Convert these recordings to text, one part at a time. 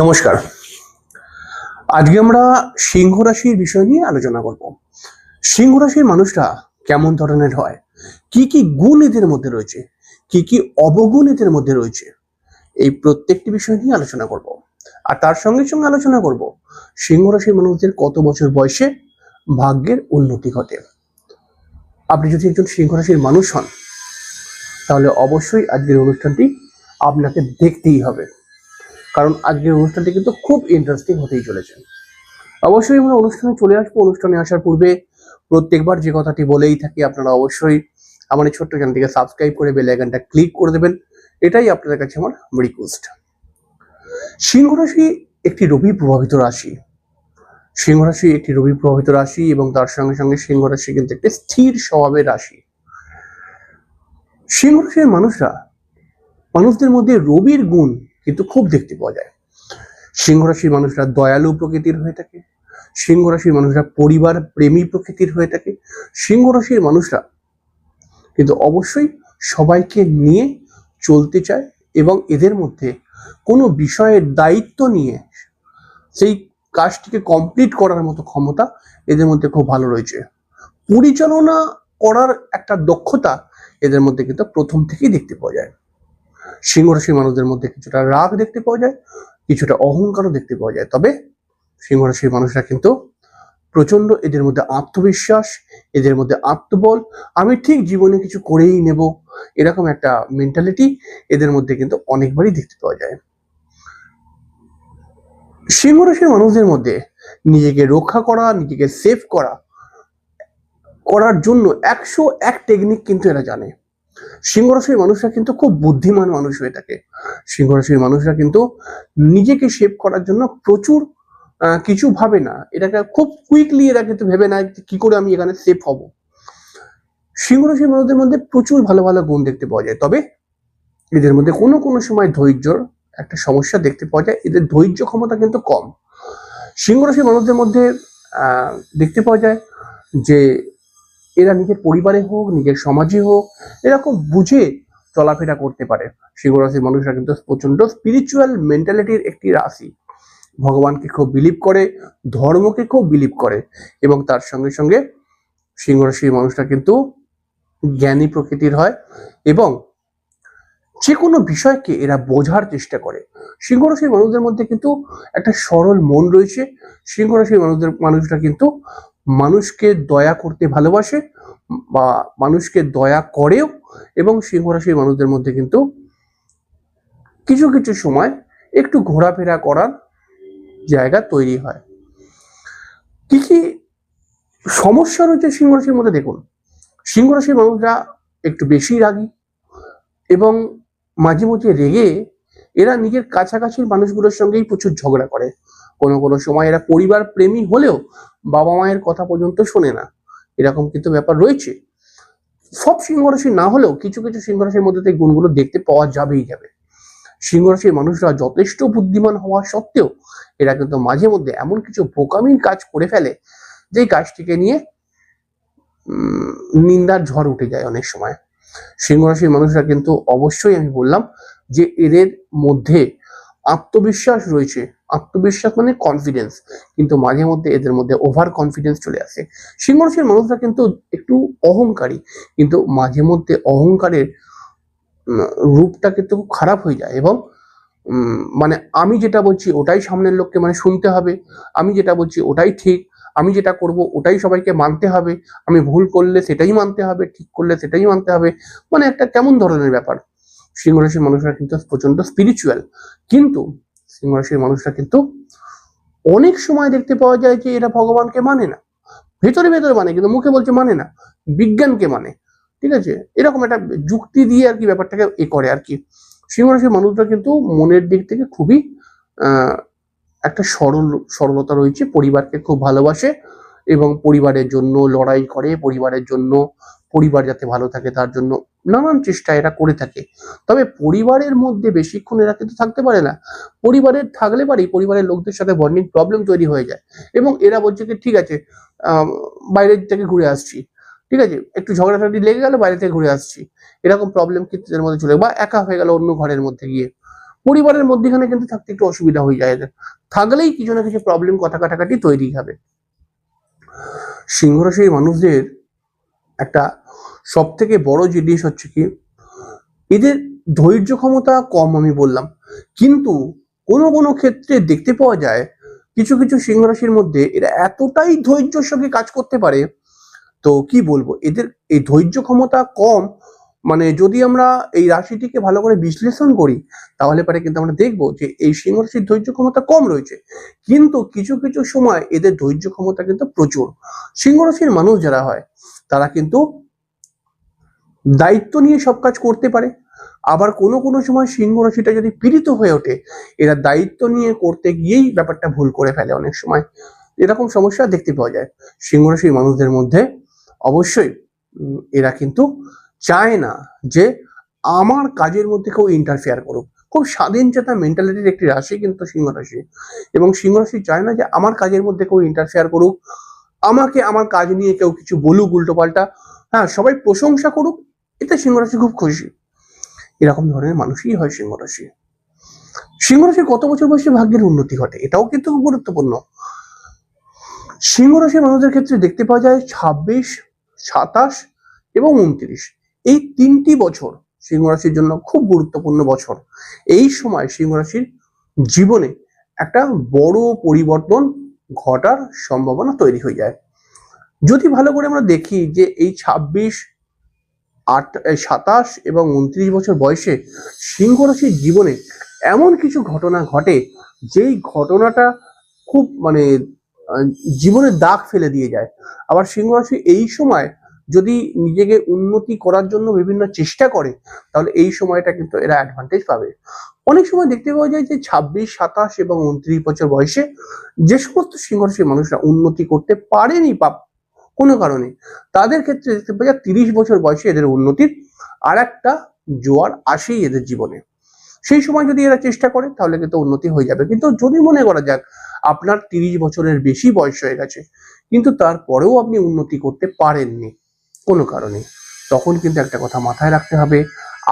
নমস্কার। আজকে আমরা সিংহ রাশির বিষয় নিয়ে আলোচনা করব। সিংহ রাশির মানুষরা কেমন ধরনের হয়? কি কি গুণ এদের মধ্যে রয়েছে? কি কি অবগুণ এদের মধ্যে রয়েছে? এই প্রত্যেকটি বিষয় নিয়ে আলোচনা করব। আর তার সঙ্গে সঙ্গে আলোচনা করব সিংহ রাশির মানুষদের কত বছর বয়সে ভাগ্যের উন্নতি ঘটে। আপনি যদি একজন সিংহ রাশির মানুষ হন, তাহলে অবশ্যই আজকের অনুষ্ঠানটি আপনাকে দেখতেই হবে। কারণ আজকের অনুষ্ঠানটি কিন্তু খুব ইন্টারেস্টিং হতেই চলেছে। অবশ্যই আমরা অনুষ্ঠানে চলে আসব। অনুষ্ঠানে আসার পূর্বে প্রত্যেকবার যে কথাটি বলেই থাকি, আপনারা অবশ্যই আমার এই ছোট্ট চ্যানেলটিকে সাবস্ক্রাইব করে বেল আইকনটা ক্লিক করে দেবেন। এটাই আপনাদের কাছে আমার রিকোয়েস্ট সিংহ রাশি একটি রবি প্রভাবিত রাশি। সিংহ রাশি একটি রবি প্রভাবিত রাশি এবং তার সঙ্গে সঙ্গে সিংহ রাশি কিন্তু একটি স্থির স্বভাবের রাশি। সিংহ রাশির মানুষরা, মানুষদের মধ্যে রবির গুণ কিন্তু খুব দেখতে পাওয়া যায়। সিংহ রাশির মানুষরা দয়ালু প্রকৃতির হয়ে থাকে সিংহ রাশির মানুষরা পরিবার প্রেমী প্রকৃতির হয়ে থাকে সিংহ রাশির মানুষরা কিন্তু অবশ্যই সবাইকে নিয়ে চলতে চায় এবং এদের মধ্যে কোনো বিষয়ের দায়িত্ব নিয়ে সেই কাজটিকে কমপ্লিট করার মতো ক্ষমতা এদের মধ্যে খুব ভালো রয়েছে। পরিচালনা করার একটা দক্ষতা এদের মধ্যে কিন্তু প্রথম থেকেই দেখতে পাওয়া যায়। সিংহ রাশির মানুষদের মধ্যে কিছুটা রাগ দেখতে পাওয়া যায়, কিছুটা অহংকারও দেখতে পাওয়া যায়। তবে সিংহ রাশির মানুষরা কিন্তু প্রচণ্ড এদের মধ্যে আত্মবিশ্বাস, এদের মধ্যে আত্মবল, আমি ঠিক জীবনে কিছু করেই নেব এরকম একটা মেন্টালিটি এদের মধ্যে কিন্তু অনেকবারই দেখতে পাওয়া যায়। সিংহ রাশির মানুষদের মধ্যে নিজেকে রক্ষা করা, নিজেকে সেভ করা, করার জন্য একশো এক টেকনিক কিন্তু এরা জানে। সিংহ রাশির মানুষরা কিন্তু খুব বুদ্ধিমান মানুষ হয়ে থাকে। সিংহ রাশির মানুষরা কিন্তু নিজেকে সেভ করার জন্য প্রচুর কিছু ভাবে না। এটাকে খুব কুইকলি এরা কিন্তু ভেবে না কি করে আমি এখানে সেফ হব। সিংহ রাশির মানুষদের মধ্যে প্রচুর ভালো ভালো গুণ দেখতে পাওয়া যায়। তবে এদের মধ্যে কোনো কোনো সময় ধৈর্যর একটা সমস্যা দেখতে পাওয়া যায়। এদের ধৈর্য ক্ষমতা কিন্তু কম। সিংহ রাশির মানুষদের মধ্যে দেখতে পাওয়া যায় যে এরা নিজের পরিবারে হোক, নিজের সমাজে হোক, এরকম বুঝে চলাফেরা করতে পারে। সিংহ রাশির মানুষরা কিন্তু প্রচণ্ড স্পিরিচুয়াল মেন্টালিটির একটি রাশি। ভগবানকে খুব বিলিভ করে, ধর্মকে খুব বিলিভ করে এবং তার সঙ্গে সঙ্গে সিংহ রাশির মানুষরা কিন্তু জ্ঞানী প্রকৃতির হয় এবং যে কোনো বিষয়কে এরা বোঝার চেষ্টা করে। সিংহ রাশির মানুষদের মধ্যে কিন্তু একটা সরল মন রয়েছে। সিংহ রাশির মানুষদের, মানুষরা কিন্তু মানুষকে দয়া করতে ভালোবাসে বা মানুষকে দয়া করেও এবং সিংহ রাশির মানুষদের মধ্যে কিন্তু কিছু কিছু সময় একটু ঘোরাফেরা করার জায়গা তৈরি হয়। কি কি সমস্যা রয়েছে সিংহ রাশির মধ্যে দেখুন সিংহ রাশির মানুষরা একটু বেশি রাগী এবং মাঝে মাঝে রেগে এরা নিজের কাছাকাছির মানুষগুলোর সঙ্গেই প্রচুর ঝগড়া করে। কোনো কোনো সময় এরা পরিবার প্রেমী হলেও বাবা মায়ের কথা পর্যন্ত শোনে না। এরকম কিন্তু ব্যাপার রয়েছে। সব সিংহ রাশি না হলেও কিছু কিছু সিংহ রাশির মধ্যে থেকে গুণগুলো দেখতে পাওয়া যাবেই যাবে। সিংহ রাশির মানুষরা যথেষ্ট বুদ্ধিমান হওয়া সত্ত্বেও এরা কিন্তু মাঝে মধ্যে এমন কিছু বোকামির কাজ করে ফেলে যেই কাজটিকে নিয়ে নিন্দার ঝড় উঠে যায় অনেক সময়। সিংহ রাশির মানুষরা কিন্তু অবশ্যই আমি বললাম যে এদের মধ্যে আত্মবিশ্বাস রয়েছে। আত্মবিশ্বাস মানে কনফিডেন্স কিন্তু মাঝে মধ্যে এদের মধ্যে ওভার কনফিডেন্স চলে আসে। সিংহ রাশির মানুষরা কিন্তু একটু অহংকারী। কিন্তু মাঝে মধ্যে অহংকারের রূপটা কিন্তু খুব খারাপ হয়ে যায় এবং মানে আমি যেটা বলছি ওটাই সামনের লোককে মানে শুনতে হবে। আমি যেটা বলছি ওটাই ঠিক। আমি যেটা করব ওটাই সবাইকে মানতে হবে। আমি ভুল করলে সেটাই মানতে হবে, ঠিক করলে সেটাই মানতে হবে। মানে একটা কেমন ধরনের ব্যাপার। সিংহ রাশির মানুষরা কিন্তু প্রচণ্ড স্পিরিচুয়াল কিন্তু সিংহ রাশির মানুষরা কিন্তু অনেক সময় দেখতে পাওয়া যায় যে এরা ভগবানকে মানে না। ভেতরে ভেতরে মানে কিন্তু মুখে বলছে মানে না, বিজ্ঞানকে মানে। ঠিক আছে? এরকম একটা যুক্তি দিয়ে আর কি ব্যাপারটাকে এ করে আর কি। সিংহ রাশির মানুষরা কিন্তু মনের দিক থেকে খুবই একটা সরল, সরলতা রয়েছে, পরিবারকে খুব ভালোবাসে। এবং পরিবারের জন্য লড়াই করে, পরিবারের জন্য পরিবার যাতে ভালো থাকে তার জন্য নানান চেষ্টা এরা করে থাকে। তবে পরিবারের মধ্যে বেশিক্ষণ এরা কিন্তু থাকতে পারে না। পরিবারের থাকলে পারেই, পরিবারের লোকদের সাথে বন্ডিং প্রবলেম তৈরি হয়ে যায়। এবং এরা বলছে যে ঠিক আছে বাইরের থেকে ঘুরে আসছি। ঠিক আছে, একটু ঝগড়াঝাটি লেগে গেল, বাইরে থেকে ঘুরে আসছি। এরকম প্রবলেম কিন্তু এদের মধ্যে চলে বা একা হয়ে গেল অন্য ঘরের মধ্যে গিয়ে। পরিবারের মধ্যেখানে কিন্তু থাকতে একটু অসুবিধা হয়ে যায় এদের। থাকলেই কিছু না কিছু প্রবলেম কথা কাটাকাটি তৈরি হবে। সিংহ রাশির মানুষদের একটা সব থেকে বড় জিনিস হচ্ছে কি, এদের ধৈর্য ক্ষমতা কম আমি বললাম। কিন্তু কোনো কোনো ক্ষেত্রে দেখতে পাওয়া যায়, কিছু কিছু সিংহ রাশির মধ্যে এরা এতটাই ধৈর্যের সঙ্গে কাজ করতে পারে, তো কি বলব, এদের এই ধৈর্য ক্ষমতা কম মানে যদি আমরা এই রাশিটিকে ভালো করে বিশ্লেষণ করি, তাহলে পরে কিন্তু আমরা দেখব যে এই সিংহ রাশির ধৈর্য ক্ষমতা কম রয়েছে। কিন্তু কিছু কিছু সময় এদের ধৈর্য ক্ষমতা কিন্তু প্রচুর। সিংহ রাশির মানুষ যারা হয়, তারা কিন্তু দায়িত্ব নিয়ে সব কাজ করতে পারে। আবার কোনো কোনো সময় সিংহ রাশিটা যদি পীড়িত হয়ে ওঠে, এরা দায়িত্ব নিয়ে করতে গিয়েই ব্যাপারটা ভুল করে ফেলে অনেক সময়। এরকম সমস্যা দেখতে পাওয়া যায়। সিংহ রাশির মানুষদের মধ্যে অবশ্যই এরা কিন্তু চায় না যে আমার কাজের মধ্যে কেউ ইন্টারফেয়ার করুক। খুব স্বাধীন চেতা মেন্টালিটির একটি রাশি কিন্তু সিংহ রাশি এবং সিংহ রাশি চায় না যে আমার কাজের মধ্যে কেউ ইন্টারফেয়ার করুক। আমাকে আমার কাজ নিয়ে কেউ কিছু বলুক উল্টো পাল্টা হ্যাঁ সবাই প্রশংসা করুক, এতে সিংহ রাশি খুব খুশি। এরকম ধরনের মানুষই হয় সিংহ রাশি সিংহ রাশির কত বছর বয়সে ভাগ্যের উন্নতি ঘটে? এটাও কিন্তু গুরুত্বপূর্ণ। সিংহ রাশির মানুষদের ক্ষেত্রে দেখতে পাওয়া যায় ছাব্বিশ, সাতাশ এবং উনত্রিশ। এই তিনটি বছর সিংহ রাশির জন্য খুব গুরুত্বপূর্ণ বছর। এই সময় সিংহ রাশির জীবনে একটা বড় পরিবর্তন ঘটার সম্ভাবনা তৈরি হয়ে যায়। যদি ভালো করে আমরা দেখি যে এই ছাব্বিশ, আট সাতাশ এবং উনত্রিশ বছর বয়সে সিংহ রাশির জীবনে এমন কিছু ঘটনা ঘটে, যেই ঘটনাটা খুব মানে জীবনে দাগ ফেলে দিয়ে যায়। আবার সিংহ রাশি এই সময় যদি নিজেকে উন্নতি করার জন্য বিভিন্ন চেষ্টা করে, তাহলে এই সময়টা কিন্তু এরা অ্যাডভান্টেজ পাবে। অনেক সময় দেখতে পাওয়া যায় যে ছাব্বিশ, সাতাশ এবং উনত্রিশ বছর বয়সে যে সমস্ত সিংহ রাশির মানুষরা উন্নতি করতে পারেনি বা কোনো কারণে, তাদের ক্ষেত্রে দেখতে পাওয়া যায় তিরিশ বছর বয়সে এদের উন্নতির আর একটা জোয়ার আসেই এদের জীবনে। সেই সময় যদি এরা চেষ্টা করে, তাহলে কিন্তু উন্নতি হয়ে যাবে। কিন্তু যদি মনে করা যাক, আপনার তিরিশ বছরের বেশি বয়স হয়ে গেছে, কিন্তু তারপরেও আপনি উন্নতি করতে পারেননি। কোনো কারণে। তখন কিন্তু একটা কথা মাথায় রাখতে হবে,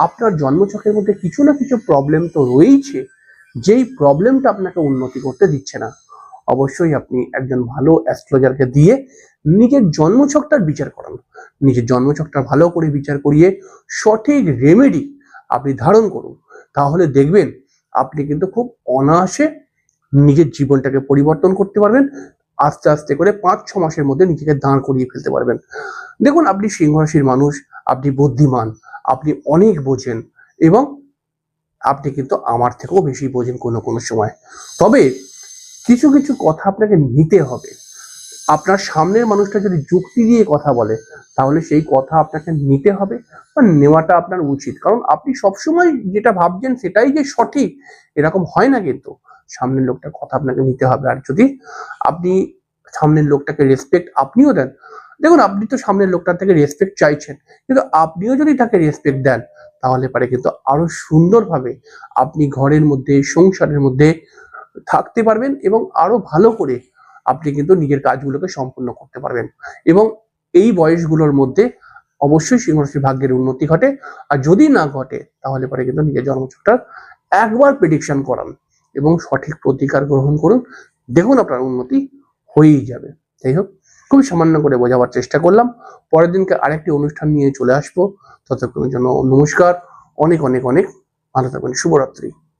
আপনার জন্মছকের মধ্যে কিছু না কিছু প্রবলেম তো রয়েইছে, যেই প্রবলেমটা আপনাকে উন্নতি করতে দিচ্ছে না। অবশ্যই আপনি একজন ভালো অ্যাস্ট্রোলজারকে দিয়ে নিজের জন্মছকটার বিচার করান। নিজের জন্মছকটা ভালো করে বিচার করিয়ে সঠিক রেমেডি আপনি ধারণ করুন। তাহলে দেখবেন, আপনি কিন্তু খুব অনায়াসে নিজের জীবনটাকে পরিবর্তন করতে পারবেন আস্তে আস্তে করে পাঁচ, ছ মাসের মধ্যে নিজেকে দাঁড় করিয়ে ফেলতে পারবেন। দেখুন, আপনি সিংহ রাশির মানুষ, আপনি বুদ্ধিমান, আপনি অনেক বোঝেন এবং আপনি কিন্তু আমার থেকেও বেশি বোঝেন কোনো কোনো সময়। তবে কিছু কিছু কথা আপনাকে নিতে হবে। আপনার সামনের মানুষটা যদি যুক্তি দিয়ে কথা বলে, তাহলে সেই কথা আপনাকে নিতে হবে বা নেওয়াটা আপনার উচিত। কারণ আপনি সবসময় যেটা ভাবছেন সেটাই যে সঠিক, এরকম হয় না কিন্তু। সামনের লোকটার কথা আপনাকে নিতে হবে। আর যদি আপনি সামনের লোকটাকে রেসপেক্ট আপনিও দেন, দেখুন আপনি তো সামনের লোকটার থেকে রেসপেক্ট চাইছেন, কিন্তু আপনিও যদি তাকে রেসপেক্ট দেন, তাহলে পারে কিন্তু আরও সুন্দরভাবে আপনি ঘরের মধ্যে, সংসারের মধ্যে থাকতে পারবেন এবং আরও ভালো করে আপনি কিন্তু নিজের কাজগুলোকে সম্পূর্ণ করতে পারবেন। এবং এই বয়সগুলোর মধ্যে অবশ্যই সিংহরাশি ভাগ্যের উন্নতি ঘটে। আর যদি না ঘটে, তাহলে পরে কিন্তু নিজের জন্মছকটার একবার প্রেডিকশন করান। এবং সঠিক প্রতিকার গ্রহণ করুন। দেখুন আপনার উন্নতি হয়েই যাবে। যাই হোক, খুবই সামান্য করে বোঝাবার চেষ্টা করলাম। পরের দিনকে আরেকটি অনুষ্ঠান নিয়ে চলে আসব। ততক্ষণের জন্য নমস্কার। অনেক অনেক অনেক ভালো থাকবেন শুভরাত্রি।